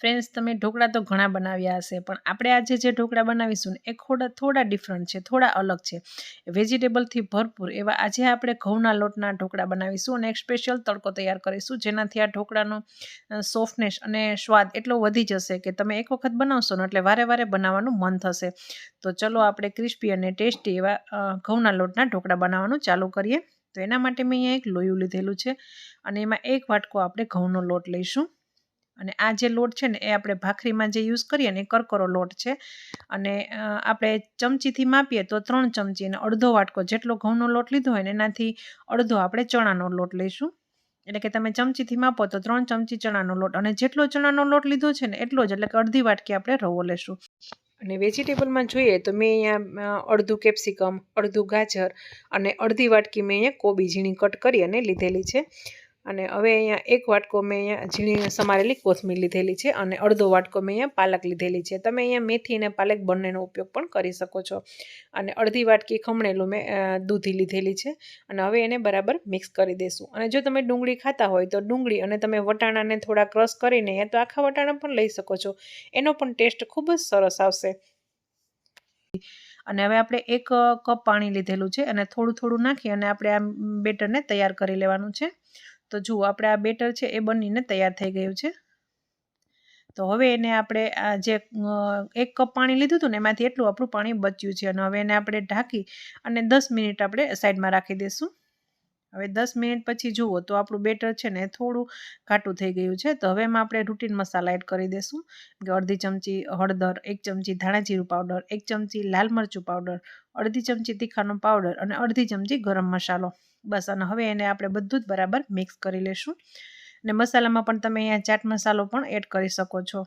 Friends તમે ઢોકળા તો ઘણા બનાવ્યા હશે, પણ આપણે આજે જે ઢોકળા બનાવીશું ને, એ થોડા થોડા ડિફરન્ટ છે, થોડા અલગ છે. વેજીટેબલથી ભરપૂર એવા આજે આપણે ઘઉંના લોટના ઢોકળા બનાવીશું અને એક સ્પેશિયલ તડકો તૈયાર કરીશું, જેનાથી આ ઢોકળાનો સોફ્ટનેસ અને સ્વાદ એટલો વધી જશે કે તમે એક વખત બનાવશો ને, એટલે વારે વારે બનાવવાનું મન થશે. તો ચલો આપણે ક્રિસ્પી અને ટેસ્ટી એવા ઘઉંના લોટના ઢોકળા બનાવવાનું ચાલુ કરીએ. તો એના માટે મેં અહીંયા એક લોયું લીધેલું છે અને એમાં એક વાટકો આપણે ઘઉંનો લોટ લઈશું. અને આ જે લોટ છે ને, એ આપણે ભાખરીમાં જે યુઝ કરીએ ને, એ કરકરો લોટ છે. અને આપણે ચમચીથી માપીએ તો ત્રણ ચમચી અને અડધો વાટકો જેટલો ઘઉંનો લોટ લીધો હોય ને, એનાથી અડધો આપણે ચણાનો લોટ લઈશું. એટલે કે તમે ચમચીથી માપો તો ત્રણ ચમચી ચણાનો લોટ અને જેટલો ચણાનો લોટ લીધો છે ને, એટલો જ, એટલે કે અડધી વાટકી આપણે રવો લેશું અને વેજીટેબલમાં જોઈએ તો મેં અહીંયા અડધું કેપ્સિકમ અડધું ગાજર અને અડધી વાટકી મેં અહીંયા કોબી ઝીણી કટ કરી અને લીધેલી છે. અને હવે અહીંયા એક વાટકો મેં અહીંયા ઝીણી સમારેલી કોથમીર લીધેલી છે અને અડધો વાટકો મેં અહીંયા પાલક લીધેલી છે. તમે અહીંયા મેથી અને પાલક બંનેનો ઉપયોગ પણ કરી શકો છો. અને અડધી વાટકી ખમણેલું મેં દૂધી લીધેલી છે અને હવે એને બરાબર મિક્સ કરી દઈશું અને જો તમે ડુંગળી ખાતા હોય તો ડુંગળી અને તમે વટાણાને થોડા ક્રશ કરીને તો આખા વટાણા પણ લઈ શકો છો. એનો પણ ટેસ્ટ ખૂબ જ સરસ આવશે. અને હવે આપણે એક કપ પાણી લીધેલું છે અને થોડું થોડું નાખી અને આપણે આ બેટરને તૈયાર કરી લેવાનું છે. તો જુઓ આપણે આ બેટર છે એ બનીને તૈયાર થઈ ગયું છે. તો હવે એને આપણે આ જે એક કપ પાણી લીધું હતું ને એમાંથી એટલું આપણું પાણી બચ્યું છે અને હવે એને આપણે ઢાંકી અને દસ મિનિટ આપણે સાઈડમાં રાખી દઈશું. હવે દસ મિનિટ પછી જુઓ તો આપણું બેટર છે ને થોડું ઘાટું થઈ ગયું છે. તો હવે એમાં આપણે રૂટીન મસાલા એડ કરી દઈશું કે અડધી ચમચી હળદર, એક ચમચી ધાણા જીરું પાવડર એક ચમચી લાલ મરચું પાવડર અડધી ચમચી તીખાનો પાવડર અને અડધી ચમચી ગરમ મસાલો. બસ અને હવે એને આપણે બધું જ બરાબર મિક્સ કરી લેશું. અને મસાલામાં પણ તમે અહીંયા ચાટ મસાલો પણ એડ કરી શકો છો.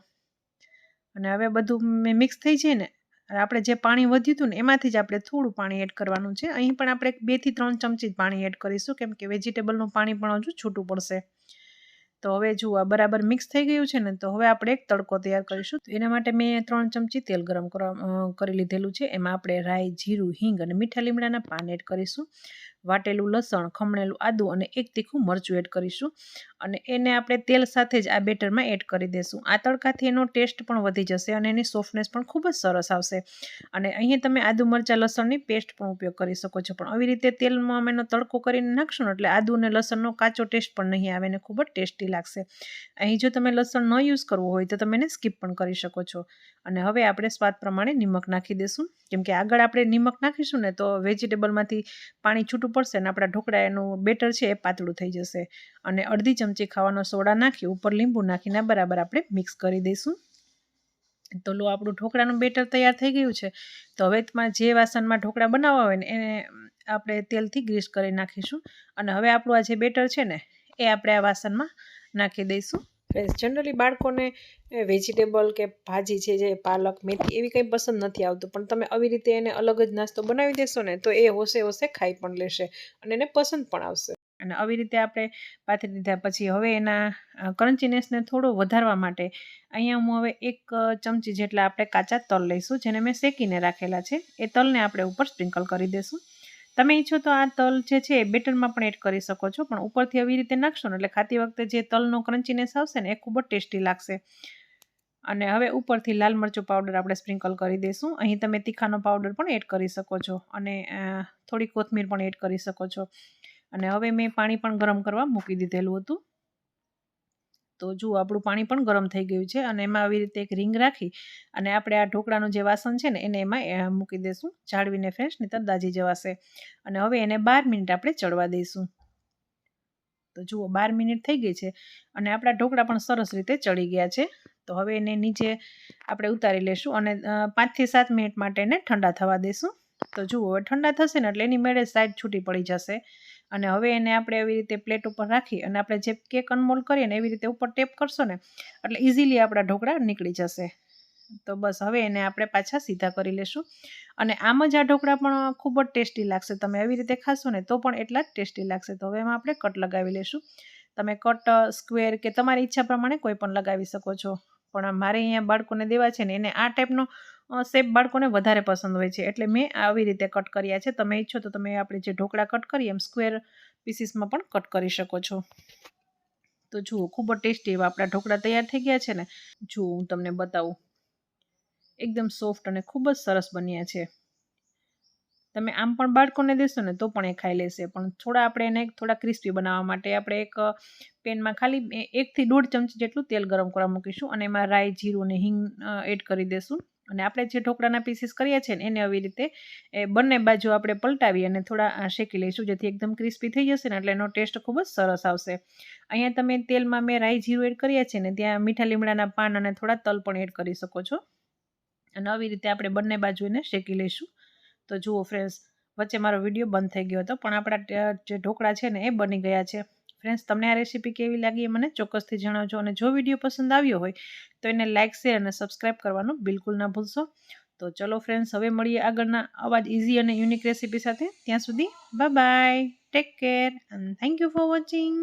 અને હવે બધું મેં મિક્સ થઈ જાય ને આપણે જે પાણી વધ્યું હતું ને, એમાંથી જ આપણે થોડું પાણી એડ કરવાનું છે. અહીં પણ આપણે બેથી ત્રણ ચમચી પાણી એડ કરીશું, કેમ કે વેજીટેબલનું પાણી પણ હજુ છૂટું પડશે. તો હવે જુઓ બરાબર મિક્સ થઈ ગયું છે ને, તો હવે આપણે એક તડકો તૈયાર કરીશું. એના માટે મેં ત્રણ ચમચી તેલ ગરમ કરી લીધેલું છે. એમાં આપણે રાઈ, જીરું, હિંગ અને મીઠા લીમડાના પાન એડ કરીશું. વાટેલું લસણ, ખમણેલું આદું અને એક તીખું મરચું એડ કરીશું. અને એને આપણે તેલ સાથે જ આ બેટરમાં એડ કરી દઈશું આ તડકાથી એનો ટેસ્ટ પણ વધી જશે અને એની સોફ્ટનેસ પણ ખૂબ જ સરસ આવશે. અને અહીંયા તમે આદુ, મરચાં, લસણની પેસ્ટ પણ ઉપયોગ કરી શકો છો. પણ આવી રીતે તેલમાં અમે એનો તડકો કરીને નાખશું એટલે આદુ અને લસણનો કાચો ટેસ્ટ પણ નહીં આવે ને ખૂબ જ ટેસ્ટી લાગશે. અહીં જો તમે લસણ ન યુઝ કરવું હોય તો તમે એને સ્કીપ પણ કરી શકો છો. અને હવે આપણે સ્વાદ પ્રમાણે નિમક નાખી દઈશું કેમ કે આગળ આપણે નિમક નાખીશું ને તો વેજીટેબલમાંથી પાણી છૂટું પડશે ને આપણા ઢોકળા એનું બેટર છે એ પાતળું થઈ જશે. અને અડધી ચમચી ખાવાનો સોડા નાખી, ઉપર લીંબુ નાખીને બરાબર આપણે મિક્સ કરી દઈશું. તો લો, આપણું ઢોકળાનું બેટર તૈયાર થઈ ગયું છે. તો હવે જે વાસણમાં ઢોકળા બનાવવા હોય ને, એને આપણે તેલથી ગ્રીસ કરી નાખીશું. અને હવે આપણું આ જે બેટર છે ને, એ આપણે આ વાસણમાં નાખી દઈશું. ફ્રેન્ડ્સ જનરલી બાળકોને વેજીટેબલ કે ભાજી છે જે પાલક, મેથી એવી કંઈ પસંદ નથી આવતું. પણ તમે આવી રીતે એને અલગ જ નાસ્તો બનાવી દેશો ને, તો એ હોશે હોશે ખાઈ પણ લેશે અને એને પસંદ પણ આવશે. અને આવી રીતે આપણે પાથરી દીધા પછી હવે એના ક્રન્ચીનેસને થોડો વધારવા માટે અહીંયા હું હવે એક ચમચી જેટલા આપણે કાચા તલ લઈશું, જેને મેં શેકીને રાખેલા છે. એ તલને આપણે ઉપર સ્પ્રિંકલ કરી દઈશું તમે ઈચ્છો તો આ તલ જે છે એ બેટરમાં પણ એડ કરી શકો છો, પણ ઉપરથી આવી રીતે નાખશો ને એટલે ખાતી વખતે જે તલનો ક્રન્ચીનેસ આવશે ને એ ખૂબ જ ટેસ્ટી લાગશે. અને હવે ઉપરથી લાલ મરચું પાવડર આપણે સ્પ્રિંકલ કરી દઈશું. અહીં તમે તીખાનો પાવડર પણ એડ કરી શકો છો અને થોડી કોથમીર પણ એડ કરી શકો છો. અને હવે મેં પાણી પણ ગરમ કરવા મૂકી દીધેલું હતું. તો જુઓ આપણું પાણી પણ ગરમ થઈ ગયું છે અને એમાં આવી રીતે એક રિંગ રાખી અને આપણે આ ઢોકળાનું જે વાસણ છે ને એને એમાં મૂકી દઈશું જાળવીને ફ્રેશ નહીં દાજી જવાશે. અને હવે એને બાર મિનિટ આપણે ચડવા દઈશું. તો જુઓ, બાર મિનિટ થઈ ગઈ છે અને આપણા ઢોકળા પણ સરસ રીતે ચડી ગયા છે. તો હવે એને નીચે આપણે ઉતારી લેશું અને પાંચથી સાત મિનિટ માટે એને ઠંડા થવા દઈશું તો જુઓ, હવે ઠંડા થશે ને એટલે એની મેળે સાઈડ છૂટી પડી જશે. અને હવે એને આપણે એવી રીતે પ્લેટ ઉપર રાખી અને આપણે જે કેક અનમોલ કરીએ ને એવી રીતે ઉપર ટેપ કરશો ને, એટલે ઇઝીલી આપણા ઢોકળા નીકળી જશે. તો બસ હવે એને આપણે પાછા સીધા કરી લેશું. અને આમ જ આ ઢોકળા પણ ખૂબ જ ટેસ્ટી લાગશે. તમે આવી રીતે ખાશો ને તો પણ એટલા જ ટેસ્ટી લાગશે. તો હવે એમાં આપણે કટ લગાવી લેશું. તમે કટ સ્ક્વેર કે તમારી ઈચ્છા પ્રમાણે કોઈ પણ લગાવી શકો છો. પણ મારે અહીંયા બાળકોને દેવા છે ને એને આ ટાઈપનો શેપ બાળકોને વધારે પસંદ હોય છે. એટલે મેં આવી રીતે કટ કર્યા છે. તમે ઈચ્છો તો તમે આપણે જે ઢોકળા કટ કરીએ એમ સ્ક્વેર પીસીસમાં પણ કટ કરી શકો છો. તો જુઓ, ખૂબ જ ટેસ્ટી એવા આપણા ઢોકળા તૈયાર થઈ ગયા છે ને. જુઓ, હું તમને બતાવું. એકદમ સોફ્ટ અને ખૂબ જ સરસ બન્યા છે. તમે આમ પણ બાળકોને દેશો ને તો પણ એ ખાઈ લેશે. પણ થોડા આપણે એને થોડા ક્રિસ્પી બનાવવા માટે આપણે એક પેનમાં ખાલી એકથી દોઢ ચમચી જેટલું તેલ ગરમ કરવા મૂકીશું અને એમાં રાઈ, જીરું અને હિંગ એડ કરી દેશું. અને આપણે જે ઢોકળાના પીસીસ કર્યા છે એને આવી રીતે, એ બંને બાજુ આપણે પલટાવી અને થોડા શેકી લઈશું, જેથી એકદમ ક્રિસ્પી થઈ જશે ને એટલે એનો ટેસ્ટ ખૂબ જ સરસ આવશે. અહીંયા તમે તેલમાં મેં રાઈ જીરું એડ કર્યા છે ને, ત્યાં મીઠા લીમડાના પાન અને થોડા તલ પણ એડ કરી શકો છો. અને આવી રીતે આપણે બંને બાજુ એને શેકી લઈશું. તો જુઓ ફ્રેન્ડ્સ વચ્ચે મારો વીડિયો બંધ થઈ ગયો હતો, પણ આપણા જે ઢોકળા છે ને, એ બની ગયા છે. ફ્રેન્ડ્સ તમને આ રેસીપી કેવી લાગી એ મને ચોક્કસથી જણાવજો અને જો વીડિયો પસંદ આવ્યો હોય, તો એને લાઇક શેર અને સબસ્ક્રાઈબ કરવાનું બિલકુલ ના ભૂલશો. તો ચલો ફ્રેન્ડ્સ હવે મળીએ આગળના આવા જ ઇઝી અને યુનિક રેસીપી સાથે. ત્યાં સુધી bye bye take care and thank you for watching